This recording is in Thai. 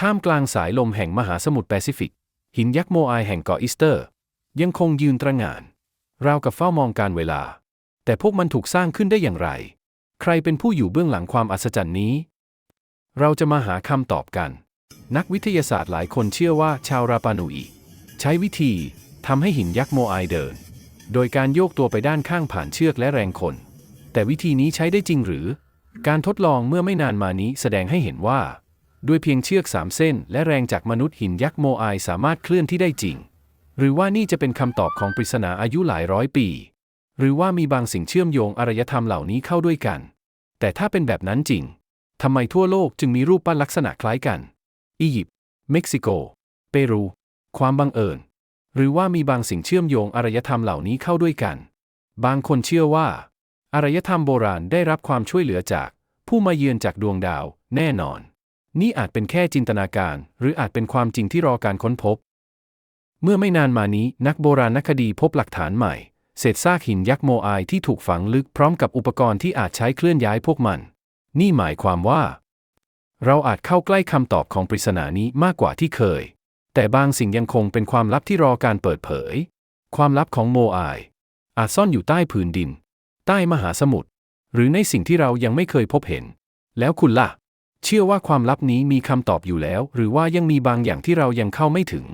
ท่ามกลางสายลมแห่งมหาสมุทรแปซิฟิก หินยักษ์โมไอแห่งเกาะอีสเตอร์ ยังคงยืนตระหง่าน ราวกับเฝ้ามองการเวลา แต่พวกมันถูกสร้างขึ้นได้อย่างไร ใครเป็นผู้อยู่เบื้องหลังความอัศจรรย์นี้ เราจะมาหาคำตอบกัน นักวิทยาศาสตร์หลายคนเชื่อว่าชาวราปานูอีใช้วิธีทำให้หินยักษ์โมไอเดิน โดยการโยกตัวไปด้านข้างผ่านเชือกและแรงคน แต่วิธีนี้ใช้ได้จริงหรือ การทดลองเมื่อไม่นานมานี้แสดงให้เห็นว่า ด้วยเพียงเชือกสามเส้น และแรงจากมนุษย์หินยักษ์โมไอสามารถเคลื่อนที่ได้จริง หรือว่านี่จะเป็นคำตอบของปริศนาอายุหลายร้อยปี หรือว่ามีบางสิ่งเชื่อมโยงอารยธรรมเหล่านี้เข้าด้วยกัน แต่ถ้าเป็นแบบนั้นจริงทำไมทั่วโลกจึงมีรูปปั้นลักษณะคล้ายกัน อียิปต์ เม็กซิโก เปรู ความบังเอิญ หรือว่ามีบางสิ่งเชื่อมโยงอารยธรรมเหล่านี้เข้าด้วยกัน บางคนเชื่อว่า อารยธรรมโบราณได้รับความช่วยเหลือจาก ผู้มาเยือนจากดวงดาว แน่นอน นี่อาจเป็นแค่จินตนาการ หรืออาจเป็นความจริงที่รอการค้นพบ เมื่อไม่นานมานี้นักโบราณคดีพบหลักฐานใหม่ เศษซากหินยักษ์โมไอที่ถูกฝังลึกพร้อมกับอุปกรณ์ที่อาจใช้เคลื่อนย้ายพวกมัน นี่หมายความว่า เราอาจเข้าใกล้คำตอบของปริศนานี้มากกว่าที่เคย แต่บางสิ่งยังคงเป็นความลับที่รอการเปิดเผย ความลับของโมไออาจซ่อนอยู่ใต้ผืนดิน ใต้มหาสมุทรหรือในสิ่งที่เรายังไม่เคยพบเห็น แล้วคุณล่ะ เชื่อว่าความลับนี้มีคำตอบอยู่แล้ว หรือว่ายังมีบางอย่างที่เรายังเข้าไม่ถึง